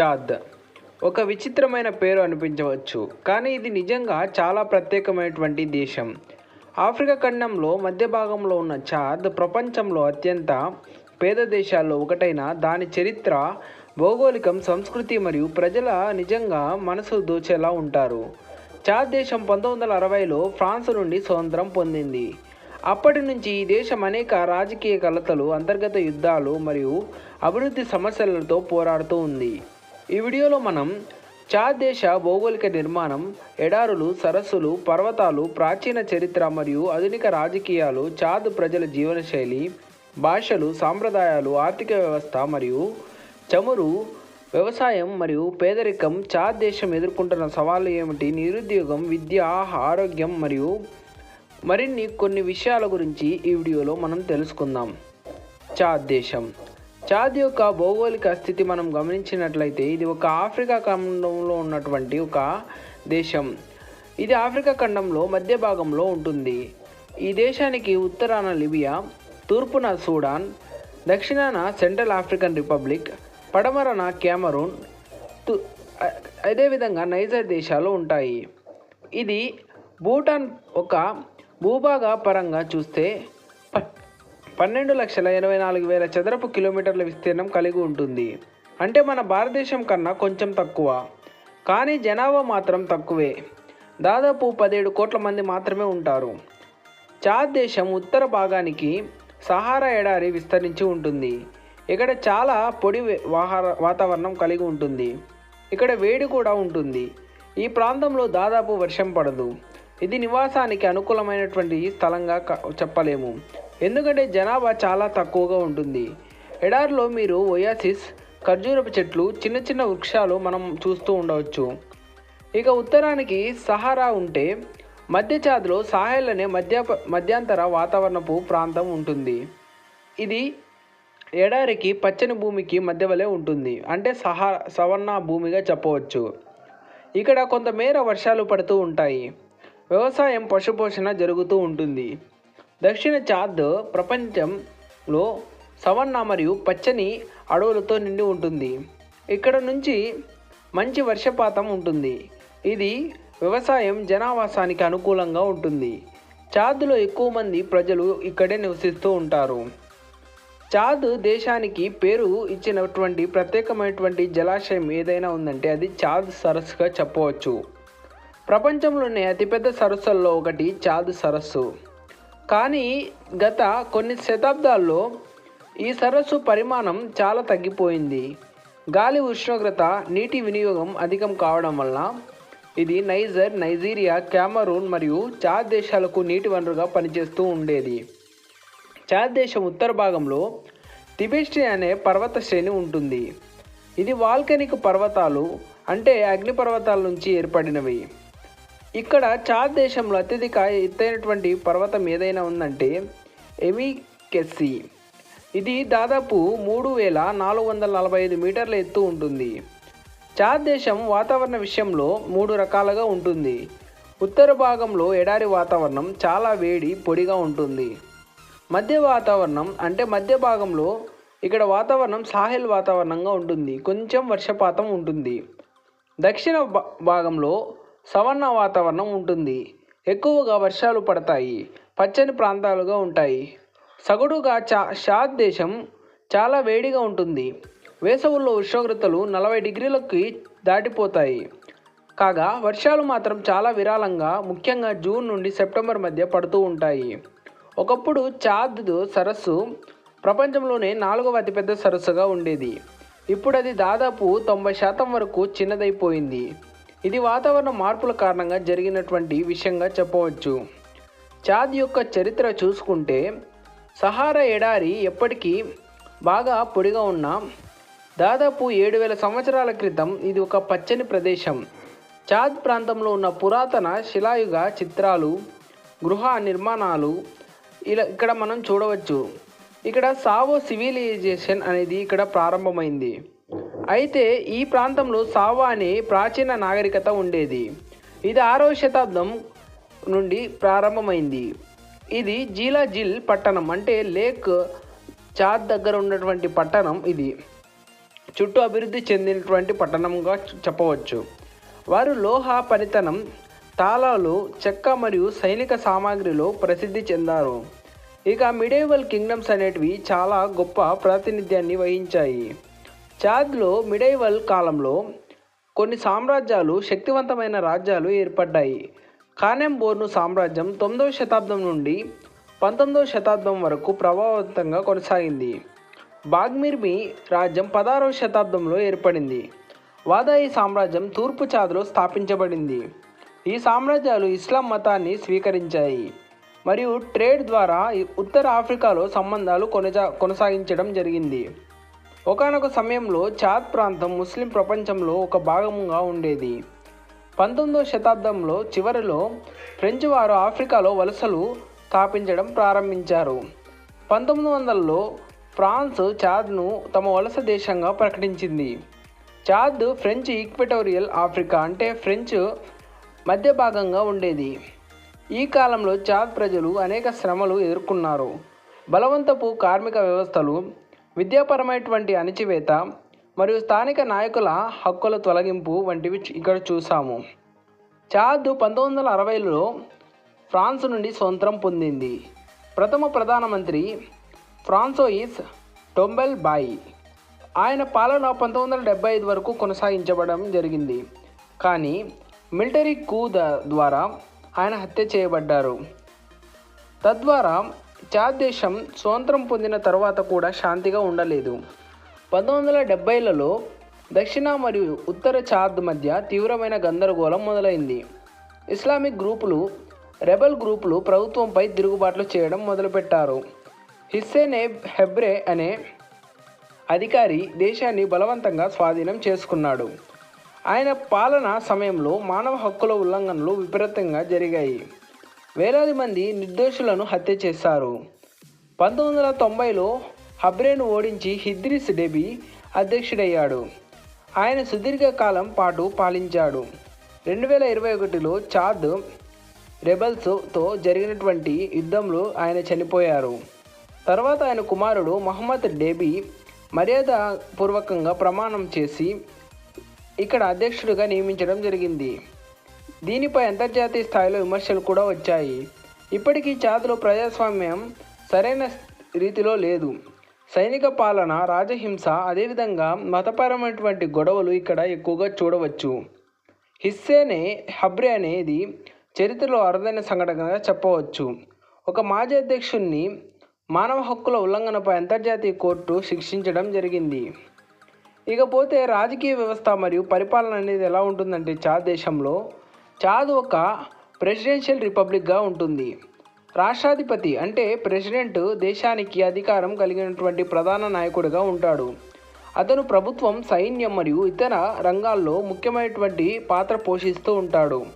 Chad ఒక విచిత్రమైన పేరు అనిపించవచ్చు కానీ ఇది నిజంగా చాలా ప్రత్యేకమైనటువంటి దేశం. ఆఫ్రికా ఖండంలో మధ్య భాగంలో ఉన్న చాద్ ప్రపంచంలో అత్యంత పేద దేశాల్లో ఒకటైన దాని చరిత్ర భౌగోళికం సంస్కృతి మరియు ప్రజల నిజంగా మనసు దోచేలా ఉంటారు. చాద్ దేశం పంతొమ్మిది వందల అరవైలో ఫ్రాన్స్ నుండి స్వతంత్రం పొందింది. అప్పటి నుంచి ఈ దేశం అనేక రాజకీయ కలతలు అంతర్గత యుద్ధాలు మరియు అభివృద్ధి సమస్యలతో పోరాడుతూ ఉంది. ఈ వీడియోలో మనం చాద్ దేశ భౌగోళిక నిర్మాణం ఎడారులు సరస్సులు పర్వతాలు ప్రాచీన చరిత్ర మరియు ఆధునిక రాజకీయాలు చాద్ ప్రజల జీవనశైలి భాషలు సాంప్రదాయాలు ఆర్థిక వ్యవస్థ మరియు చమురు వ్యవసాయం మరియు పేదరికం చాద్ దేశం ఎదుర్కొంటున్న సవాళ్ళు ఏమిటి? నిరుద్యోగం విద్య ఆరోగ్యం మరియు మరిన్ని కొన్ని విషయాల గురించి ఈ వీడియోలో మనం తెలుసుకుందాం. చాద్ దేశం చాద్ యొక్క భౌగోళిక స్థితి మనం గమనించినట్లయితే ఇది ఒక ఆఫ్రికా ఖండంలో ఉన్నటువంటి ఒక దేశం. ఇది ఆఫ్రికా ఖండంలో మధ్య భాగంలో ఉంటుంది. ఈ దేశానికి ఉత్తరాన లిబియా తూర్పున సూడాన్ దక్షిణాన సెంట్రల్ ఆఫ్రికన్ రిపబ్లిక్ పడమరన క్యామరూన్ తు- అదేవిధంగా నైజర్ దేశాలు ఉంటాయి. ఇది భూటాన్ ఒక భూభాగ పరంగా చూస్తే పన్నెండు లక్షల ఎనభై నాలుగు వేల చదరపు కిలోమీటర్ల విస్తీర్ణం కలిగి ఉంటుంది. అంటే మన భారతదేశం కన్నా కొంచెం తక్కువ. కానీ జనాభా మాత్రం తక్కువే. దాదాపు పదిహేడు కోట్ల మంది మాత్రమే ఉంటారు. చాద్ దేశం ఉత్తర భాగానికి సహారా ఎడారి విస్తరించి ఉంటుంది. ఇక్కడ చాలా పొడి వాహార వాతావరణం కలిగి ఉంటుంది. ఇక్కడ వేడి కూడా ఉంటుంది. ఈ ప్రాంతంలో దాదాపు వర్షం పడదు. ఇది నివాసానికి అనుకూలమైనటువంటి స్థలంగా చెప్పలేము. ఎందుకంటే జనాభా చాలా తక్కువగా ఉంటుంది. ఎడారిలో మీరు ఒయాసిస్ ఖర్జూరపు చెట్లు చిన్న చిన్న వృక్షాలు మనం చూస్తూ ఉండవచ్చు. ఇక ఉత్తరానికి సహారా ఉంటే మధ్య చాదులో సాహెల్ అనే మధ్య మధ్యాంతర వాతావరణపు ప్రాంతం ఉంటుంది. ఇది ఎడారికి పచ్చని భూమికి మధ్య వలె ఉంటుంది. అంటే సహా సవర్ణ భూమిగా చెప్పవచ్చు. ఇక్కడ కొంతమేర వర్షాలు పడుతూ ఉంటాయి. వ్యవసాయం పశుపోషణ జరుగుతూ ఉంటుంది. దక్షిణ చాద్ ప్రపంచంలో సవన్న మరియు పచ్చని అడవులతో నిండి ఉంటుంది. ఇక్కడ నుంచి మంచి వర్షపాతం ఉంటుంది. ఇది వ్యవసాయం జనావాసానికి అనుకూలంగా ఉంటుంది. చాద్లో ఎక్కువ మంది ప్రజలు ఇక్కడే నివసిస్తూ ఉంటారు. చాద్ దేశానికి పేరు ఇచ్చినటువంటి ప్రత్యేకమైనటువంటి జలాశయం ఏదైనా ఉందంటే అది చాద్ సరస్సుగా చెప్పవచ్చు. ప్రపంచంలోనే అతిపెద్ద సరస్సుల్లో ఒకటి చాద్ సరస్సు. కానీ గత కొన్ని శతాబ్దాల్లో ఈ సరస్సు పరిమాణం చాలా తగ్గిపోయింది. గాలి ఉష్ణోగ్రత నీటి వినియోగం అధికం కావడం వల్ల ఇది నైజర్ నైజీరియా క్యామరూన్ మరియు చాద్ దేశాలకు నీటి వనరుగా పనిచేస్తూ ఉండేది. చాద్ దేశం ఉత్తర భాగంలో తిబెస్టి అనే పర్వత శ్రేణి ఉంటుంది. ఇది వాల్కెనిక్ పర్వతాలు అంటే అగ్నిపర్వతాల నుంచి ఏర్పడినవి. ఇక్కడ చాద్ దేశంలో అత్యధిక ఎత్తైనటువంటి పర్వతం ఏదైనా ఉందంటే ఎమికెస్సి. ఇది దాదాపు మూడు వేల నాలుగు వందల నలభై ఐదు మీటర్ల ఎత్తు ఉంటుంది. చాద్ దేశం వాతావరణ విషయంలో మూడు రకాలుగా ఉంటుంది. ఉత్తర భాగంలో ఎడారి వాతావరణం చాలా వేడి పొడిగా ఉంటుంది. మధ్య వాతావరణం అంటే మధ్య భాగంలో ఇక్కడ వాతావరణం సాహిల్ వాతావరణంగా ఉంటుంది. కొంచెం వర్షపాతం ఉంటుంది. దక్షిణ భా- భాగంలో సవర్ణ వాతావరణం ఉంటుంది. ఎక్కువగా వర్షాలు పడతాయి. పచ్చని ప్రాంతాలుగా ఉంటాయి. సగటుగా చా షాద్ దేశం చాలా వేడిగా ఉంటుంది. వేసవుల్లో ఉష్ణోగ్రతలు నలభై డిగ్రీలకి దాటిపోతాయి. కాగా వర్షాలు మాత్రం చాలా విరాళంగా ముఖ్యంగా జూన్ నుండి సెప్టెంబర్ మధ్య పడుతూ ఉంటాయి. ఒకప్పుడు చాద్ సరస్సు ప్రపంచంలోనే నాలుగవ అతిపెద్ద సరస్సుగా ఉండేది. ఇప్పుడు అది దాదాపు తొంభై శాతం వరకు చిన్నదైపోయింది. ఇది వాతావరణ మార్పుల కారణంగా జరిగినటువంటి విషయంగా చెప్పవచ్చు. చాద్ యొక్క చరిత్ర చూసుకుంటే సహారా ఎడారి ఎప్పటికీ బాగా పొడిగా ఉన్న దాదాపు ఏడు వేల సంవత్సరాల క్రితం ఇది ఒక పచ్చని ప్రదేశం. చాద్ ప్రాంతంలో ఉన్న పురాతన శిలాయుగ చిత్రాలు గృహ నిర్మాణాలు ఇలా ఇక్కడ మనం చూడవచ్చు. ఇక్కడ సావో సివిలైజేషన్ అనేది ఇక్కడ ప్రారంభమైంది. అయితే ఈ ప్రాంతంలో సావా అనే ప్రాచీన నాగరికత ఉండేది. ఇది ఆరవ శతాబ్దం నుండి ప్రారంభమైంది. ఇది జీలా జిల్ పట్టణం అంటే లేక్ చాద్ దగ్గర ఉన్నటువంటి పట్టణం ఇది. చుట్టూ అభివృద్ధి చెందినటువంటి పట్టణంగా చెప్పవచ్చు. వారు లోహ పనితనం తాళాలు చెక్క మరియు సైనిక సామాగ్రిలో ప్రసిద్ధి చెందారు. ఇక మిడేవల్ కింగ్డమ్స్ అనేటివి చాలా గొప్ప ప్రాతినిధ్యాన్ని వహించాయి. చాద్లో మిడైవల్ కాలంలో కొన్ని సామ్రాజ్యాలు శక్తివంతమైన రాజ్యాలు ఏర్పడ్డాయి. కానెంబోర్ను సామ్రాజ్యం తొమ్మిదవ శతాబ్దం నుండి పంతొమ్మిదవ శతాబ్దం వరకు ప్రభావవంతంగా కొనసాగింది. బాగ్మిర్మి రాజ్యం పదహారవ శతాబ్దంలో ఏర్పడింది. వాదాయి సామ్రాజ్యం తూర్పు చాదులో స్థాపించబడింది. ఈ సామ్రాజ్యాలు ఇస్లాం మతాన్ని స్వీకరించాయి. మరియు ట్రేడ్ ద్వారా ఉత్తర ఆఫ్రికాలో సంబంధాలు కొనసా కొనసాగించడం జరిగింది. ఒకానొక సమయంలో చాద్ ప్రాంతం ముస్లిం ప్రపంచంలో ఒక భాగంగా ఉండేది. పంతొమ్మిదవ శతాబ్దంలో చివరిలో ఫ్రెంచ్ వారు ఆఫ్రికాలో వలసలు స్థాపించడం ప్రారంభించారు. పంతొమ్మిది వందలలో ఫ్రాన్స్ చాద్ను తమ వలస దేశంగా ప్రకటించింది. చాద్ ఫ్రెంచ్ ఈక్వెటోరియల్ ఆఫ్రికా అంటే ఫ్రెంచ్ మధ్య భాగంగా ఉండేది. ఈ కాలంలో చాద్ ప్రజలు అనేక శ్రమలు ఎదుర్కొన్నారు. బలవంతపు కార్మిక వ్యవస్థలు విద్యాపరమైనటువంటి అణచివేత మరియు స్థానిక నాయకుల హక్కుల తొలగింపు వంటివి ఇక్కడ చూసాము. చాద్ పంతొమ్మిది వందల అరవైలో ఫ్రాన్స్ నుండి స్వతంత్రం పొందింది. ప్రథమ ప్రధానమంత్రి ఫ్రాన్సోయిస్ టొంబెల్ బాయి ఆయన పాలన పంతొమ్మిది వందల డెబ్బై ఐదు వరకు కొనసాగించబడడం జరిగింది. కానీ మిలిటరీ కూ ద- ద్వారా ఆయన హత్య చేయబడ్డారు. తద్వారా చాద్ దేశం స్వతంత్రం పొందిన తర్వాత కూడా శాంతిగా ఉండలేదు. పంతొమ్మిది వందల డెబ్బైలలో దక్షిణ మరియు ఉత్తర చాద్ మధ్య తీవ్రమైన గందరగోళం మొదలైంది. ఇస్లామిక్ గ్రూపులు రెబల్ గ్రూపులు ప్రభుత్వంపై తిరుగుబాట్లు చేయడం మొదలుపెట్టారు. హిస్సేనే హెబ్రే అనే అధికారి దేశాన్ని బలవంతంగా స్వాధీనం చేసుకున్నాడు. ఆయన పాలన సమయంలో మానవ హక్కుల ఉల్లంఘనలు విపరీతంగా జరిగాయి. వేలాది మంది నిర్దోషులను హత్య చేశారు. పంతొమ్మిది వందల తొంభైలో హబ్రేను ఓడించి హిద్రిస్ డెబీ అధ్యక్షుడయ్యాడు. ఆయన సుదీర్ఘకాలం పాటు పాలించాడు. రెండు వేల ఇరవై ఒకటిలో చాద్ రెబల్స్తో జరిగినటువంటి యుద్ధంలో ఆయన చనిపోయారు. తర్వాత ఆయన కుమారుడు మహమ్మద్ డేబీ మర్యాదపూర్వకంగా ప్రమాణం చేసి ఇక్కడ అధ్యక్షుడిగా నియమించడం జరిగింది. దీనిపై అంతర్జాతీయ స్థాయిలో విమర్శలు కూడా వచ్చాయి. ఇప్పటికీ చాదులో ప్రజాస్వామ్యం సరైన రీతిలో లేదు. సైనిక పాలన రాజహింస అదేవిధంగా మతపరమైనటువంటి గొడవలు ఇక్కడ ఎక్కువగా చూడవచ్చు. హిస్సేనే హబ్రే అనేది చరిత్రలో అరుదైన సంఘటనగా చెప్పవచ్చు. ఒక మాజీ అధ్యక్షుడిని మానవ హక్కుల ఉల్లంఘనపై అంతర్జాతీయ కోర్టు శిక్షించడం జరిగింది. ఇకపోతే రాజకీయ వ్యవస్థ మరియు పరిపాలన అనేది ఎలా ఉంటుందంటే చా దేశంలో చాద్ ఒక ప్రెసిడెన్షియల్ రిపబ్లిక్గా ఉంటుంది. రాష్ట్రాధిపతి అంటే ప్రెసిడెంట్ దేశానికి అధికారం కలిగినటువంటి ప్రధాన నాయకుడిగా ఉంటాడు. అతను ప్రభుత్వం సైన్యం మరియు ఇతర రంగాల్లో ముఖ్యమైనటువంటి పాత్ర పోషిస్తూ ఉంటాడు.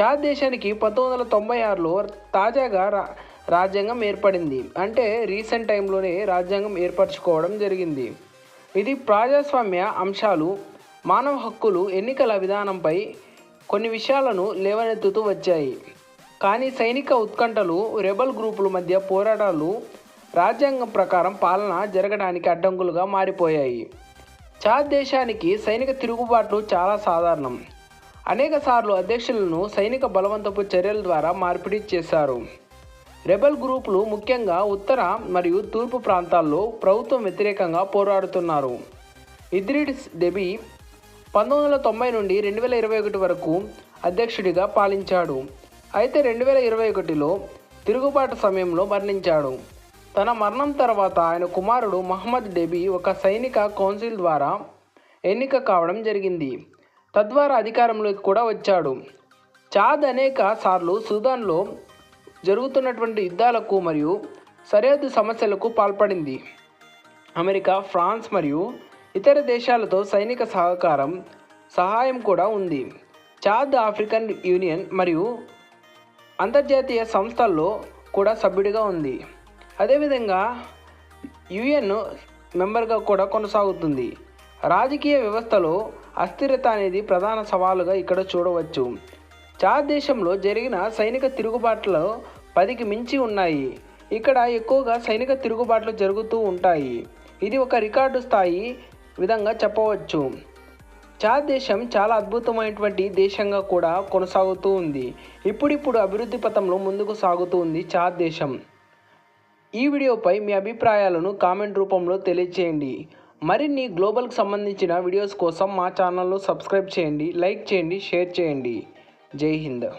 చాద్ దేశానికి పంతొమ్మిది వందల తొంభై ఆరులో తాజాగా రా రాజ్యాంగం ఏర్పడింది. అంటే రీసెంట్ టైంలోనే రాజ్యాంగం ఏర్పరచుకోవడం జరిగింది. ఇది ప్రజాస్వామ్య అంశాలు మానవ హక్కులు ఎన్నికల విధానంపై కొన్ని విషయాలను లేవనెత్తుతూ వచ్చాయి. కానీ సైనిక ఉత్కంఠలు రెబల్ గ్రూపుల మధ్య పోరాటాలు రాజ్యాంగం ప్రకారం పాలన జరగడానికి అడ్డంకులుగా మారిపోయాయి. చాద్ దేశానికి సైనిక తిరుగుబాట్లు చాలా సాధారణం. అనేక సార్లు అధ్యక్షులను సైనిక బలవంతపు చర్యల ద్వారా మార్పిడి చేశారు. రెబల్ గ్రూపులు ముఖ్యంగా ఉత్తర మరియు తూర్పు ప్రాంతాల్లో ప్రభుత్వం వ్యతిరేకంగా పోరాడుతున్నారు. ఇద్రిడ్స్ డెబీ పంతొమ్మిది వందల తొంభై నుండి రెండు వేల ఇరవై ఒకటి వరకు అధ్యక్షుడిగా పాలించాడు. అయితే రెండు వేల ఇరవై ఒకటిలో తిరుగుబాటు సమయంలో మరణించాడు. తన మరణం తర్వాత ఆయన కుమారుడు మహమ్మద్ డెబీ ఒక సైనిక కౌన్సిల్ ద్వారా ఎన్నిక కావడం జరిగింది. తద్వారా అధికారంలోకి కూడా వచ్చాడు. చాద్ అనేక సార్లు సుదాన్లో జరుగుతున్నటువంటి యుద్ధాలకు మరియు సరిహద్దు సమస్యలకు పాల్పడింది. అమెరికా ఫ్రాన్స్ మరియు ఇతర దేశాలతో సైనిక సహకారం సహాయం కూడా ఉంది. చాద్ ఆఫ్రికన్ యూనియన్ మరియు అంతర్జాతీయ సంస్థల్లో కూడా సభ్యుడిగా ఉంది. అదేవిధంగా యుఎన్ మెంబర్గా కూడా కొనసాగుతుంది. రాజకీయ వ్యవస్థలో అస్థిరత అనేది ప్రధాన సవాలుగా ఇక్కడ చూడవచ్చు. చాద్ దేశంలో జరిగిన సైనిక తిరుగుబాట్లు పదికి మించి ఉన్నాయి. ఇక్కడ ఎక్కువగా సైనిక తిరుగుబాట్లు జరుగుతూ ఉంటాయి. ఇది ఒక రికార్డు స్థాయి విధంగా చెప్పవచ్చు. చాద్ దేశం చాలా అద్భుతమైనటువంటి దేశంగా కూడా కొనసాగుతూ ఉంది. ఇప్పుడిప్పుడు అభివృద్ధి పథంలో ముందుకు సాగుతూ ఉంది చాద్ దేశం. ఈ వీడియోపై మీ అభిప్రాయాలను కామెంట్ రూపంలో తెలియచేయండి. మరిన్ని గ్లోబల్కి సంబంధించిన వీడియోస్ కోసం మా ఛానల్లో సబ్స్క్రైబ్ చేయండి లైక్ చేయండి షేర్ చేయండి. జై హింద్.